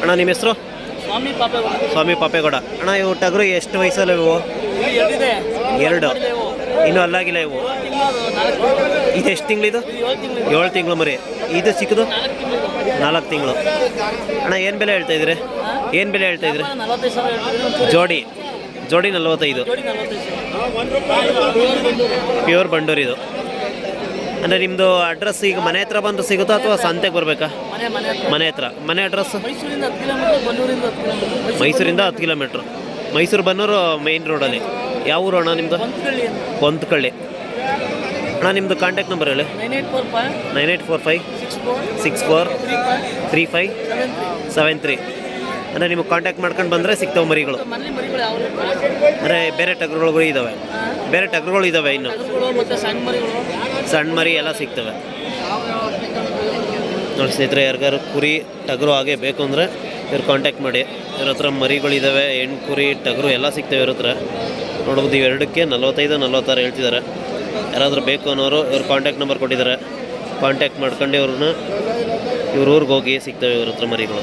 ಅಣ್ಣ ನಿಮ್ಮ ಹೆಸರು? ಸ್ವಾಮಿ ಪಾಪೆಗೌಡ. ಸ್ವಾಮಿ ಪಾಪೇಗೌಡ. ಅಣ್ಣ ಇವು ಟಗರು ಎಷ್ಟು ವಯಸ್ಸಲ್ಲ ಇವು? ಎರಡು. ಇನ್ನೂ ಅಲ್ಲಾಗಿಲ್ಲ ಇವು? ಇದು ಎಷ್ಟು ತಿಂಗಳು ಏಳು ತಿಂಗಳು ಏಳು ತಿಂಗಳು ಮರಿ. ಇದು ಸಿಕ್ಕದು? ನಾಲ್ಕು ತಿಂಗಳು. ಅಣ್ಣ ಏನು ಬೆಲೆ ಹೇಳ್ತಾ ಇದ್ರಿ ಏನು ಬೆಲೆ ಹೇಳ್ತಾ ಇದ್ರಿ ಜೋಡಿ. ಜೋಡಿ ನಲ್ವತ್ತೈದು. ಪ್ಯೂರ್ ಬಂಡೂರು ಇದು ಅಂದರೆ ನಿಮ್ಮದು ಅಡ್ರೆಸ್ ಈಗ ಮನೆ ಹತ್ರ ಬಂದು ಸಿಗುತ್ತಾ ಅಥವಾ ಸಂತೆಗೆ ಬರಬೇಕಾ? ಮನೆ ಹತ್ರ. ಮನೆ ಅಡ್ರೆಸ್ ಮೈಸೂರಿಂದ ಹತ್ತು ಕಿಲೋಮೀಟರ್ ಮೈಸೂರು ಬನ್ನೂರು ಮೇಯ್ನ್ ರೋಡಲ್ಲಿ ಯಾವ ಊರು ಅಣ್ಣ ನಿಮ್ಮದು ಕೊಂತಕಳ್ಳಿ ಅಣ್ಣ ನಿಮ್ಮದು ಕಾಂಟ್ಯಾಕ್ಟ್ ನಂಬರ್ ಹೇಳಿ. Nine eight four five nine eight four five six four three five seven three. ಅಂದರೆ ನಿಮಗೆ ಕಾಂಟ್ಯಾಕ್ಟ್ ಮಾಡ್ಕೊಂಡು ಬಂದರೆ ಸಿಗ್ತವೆ ಮರಿಗಳು. ಅಂದರೆ ಬೇರೆ ಟಗರುಗಳು ಇದ್ದಾವೆ ಬೇರೆ ಟಗರುಗಳು ಇದ್ದಾವೆ ಇನ್ನು. ಮತ್ತು ಸಣ್ಣ ಮರಿಗಳು? ಸಣ್ಣ ಮರಿ ಎಲ್ಲ ಸಿಗ್ತವೆ. ನೋಡಿ ಸ್ನೇಹಿತರೆ ಯಾರಿಗಾರು ಕುರಿ ಟಗರು ಹಾಗೆ ಬೇಕು ಅಂದರೆ ಇವ್ರು ಕಾಂಟ್ಯಾಕ್ಟ್ ಮಾಡಿ. ಇವ್ರ ಹತ್ರ ಮರಿಗಳಿದ್ದಾವೆ ಹೆಣ್ಣು ಕುರಿ ಟಗರು ಎಲ್ಲ ಸಿಗ್ತವೆ ಇವ್ರ ಹತ್ರ. ನೋಡ್ಬೋದು ಇವೆರಡಕ್ಕೆ ನಲ್ವತ್ತೈದು ನಲ್ವತ್ತಾರು ಹೇಳ್ತಿದ್ದಾರೆ. ಯಾರಾದರೂ ಬೇಕು ಅನ್ನೋರು ಇವ್ರ ಕಾಂಟ್ಯಾಕ್ಟ್ ನಂಬರ್ ಕೊಟ್ಟಿದ್ದಾರೆ. ಕಾಂಟ್ಯಾಕ್ಟ್ ಮಾಡ್ಕೊಂಡು ಇವ್ರನ್ನ ಇವ್ರ ಊರಿಗೆ ಹೋಗಿ ಸಿಗ್ತವೆ ಇವ್ರ ಹತ್ರ ಮರಿಗಳು.